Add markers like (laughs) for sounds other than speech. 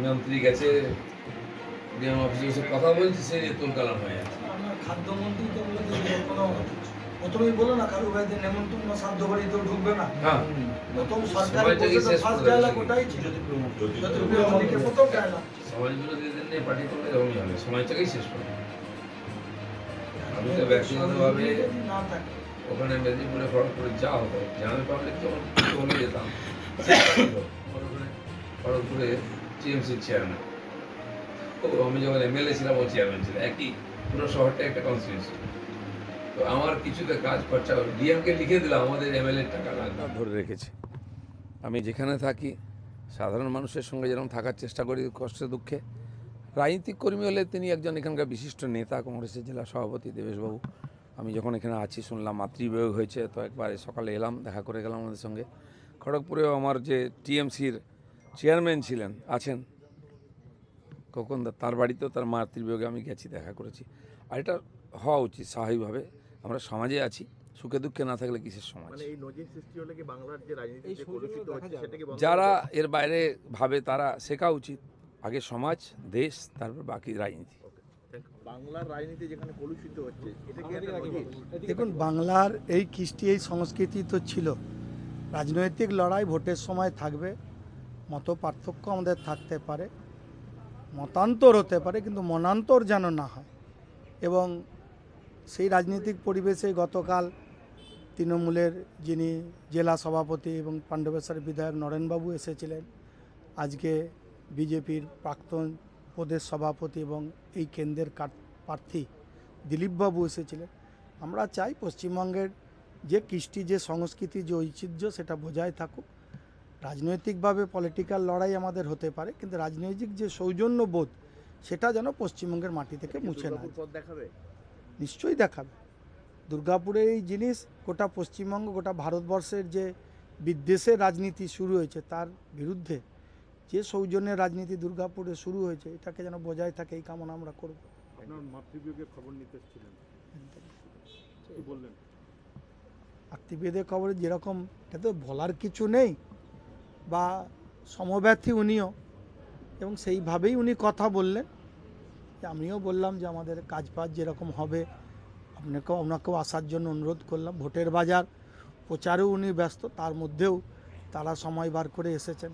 মন্ত্রী গেছে ডিএম অফিসে বসে কথা বলছে সে যে তুলকালাম হয়ে আছে। খাদ্যমন্ত্রী তো বলেছে কোনো প্রথমেই বলো না কারু ভাইদের নেমন্তন্ন সাধ্য বাড়ি তো ঢুকবে না। হ্যাঁ। প্রথম সরকারি ফার্স্ট ডায়লগ ওটাই ছিল। যদি জ্যোতিপ্রিয় প্রথম ডায়লগ। সমাজ বিরোধীদের নিয়ে পার্টি করলে এরকমই হবে। সময়টাকেই শেষ করবে। আমি তো ব্যক্তিগতভাবে যদি না থাকে। ওখানে মেদিনীপুরে খড়গপুরে যা হতো জেনারেল পাবলিক যখন চলে যেতাম। (laughs) খড়গপুরে টিএমসির চেয়ারম্যান ও, আমি যখন এমএলএ ছিলাম, ও চেয়ারম্যান ছিল। একই, পুরো শহরটা একটা কনস্টিটিউন্সি তো আমার কিছুতে কাজ খরচা ডিএমকে লিখে দিলাম, আমাদের এমএলএ টাকা লাগবে। ধরে রেখেছে। আমি যেখানে থাকি, সাধারণ মানুষের সঙ্গে যেরকম থাকার চেষ্টা করি, কষ্টে দুঃখে, রাজনীতিক কর্মী হলে তিনি একজন এখানকার বিশিষ্ট নেতা, কংগ্রেসের জেলা সভাপতি দেবেশবাবু। আমি যখন এখানে আছি, শুনলাম মাতৃবিয়োগ হয়েছে। তো একবার সকালে এলাম, দেখা করে গেলাম আমাদের সঙ্গে। খড়গপুরেও আমার যে টিএমসির চেয়ারম্যান ছিলেন আছেন। খোকন দা তার বাড়িতেও তার মাতৃবিয়োগে আমি গেছি দেখা করেছি। আর এটা হওয়া উচিত স্বাভাবিকভাবে। আমরা সমাজে আছি সুখে দুঃখে না থাকলে কিসের সমাজ? মানে এই নজির সৃষ্টি হলে কি বাংলার যে রাজনীতি যে কলুষিত হচ্ছে সেটাকে বন্ধ যারা এর বাইরে ভাবে তারা শেখা উচিত। আগে সমাজ দেশ তারপর বাকি রাজনীতি. বাংলার যেখানে কলুষিত হচ্ছে দেখুন বাংলার এই কৃষ্টি এই সংস্কৃতি তো ছিল। রাজনৈতিক লড়াই ভোটের সময় থাকবে। মত পার্থক্য আমাদের থাকতে পারে, মতান্তর হতে পারে, কিন্তু মনান্তর যেন না হয়। এবং সেই রাজনৈতিক পরিবেশে গতকাল তৃণমূলের যিনি জেলা সভাপতি এবং পাণ্ডবেশ্বর বিধায়ক নরেনবাবু এসেছিলেন, আজকে বিজেপির প্রাক্তন প্রদেশ সভাপতি এবং এই কেন্দ্রের প্রার্থী দিলীপবাবু এসেছিলেন। আমরা চাই পশ্চিমবঙ্গের যে কৃষ্টি, যে সংস্কৃতি, যে ঐতিহ্য, সেটা বজায় থাকুক। রাজনৈতিকভাবে পলিটিক্যাল লড়াই আমাদের হতে পারে কিন্তু রাজনৈতিক যে সৌজন্য বোধ সেটা যেন পশ্চিমবঙ্গের মাটি থেকে মুছে না দেখাবে? নিশ্চয়ই দেখাবে। দুর্গাপুরের এই জিনিস গোটা পশ্চিমবঙ্গ গোটা ভারতবর্ষের যে বিদ্বেষের রাজনীতি শুরু হয়েছে তার বিরুদ্ধে যে সৌজন্যের রাজনীতি দুর্গাপুরে শুরু হয়েছে এটাকে যেন বজায় থাকে এই কামনা আমরা করব। মাতৃবিয়োগের আত্মীয়দের খবরে যেরকম এটা তো বলার কিছু নেই। বা সমব্যথী উনিও এবং সেইভাবেই উনি কথা বললেন। আমিও বললাম যে আমাদের কাজ পাজ যেরকম হবে, আপনাকেও আপনাকেও আসার জন্য অনুরোধ করলাম। ভোটের বাজার প্রচারেও উনি ব্যস্ত, তার মধ্যেও তারা সময় বার করে এসেছেন।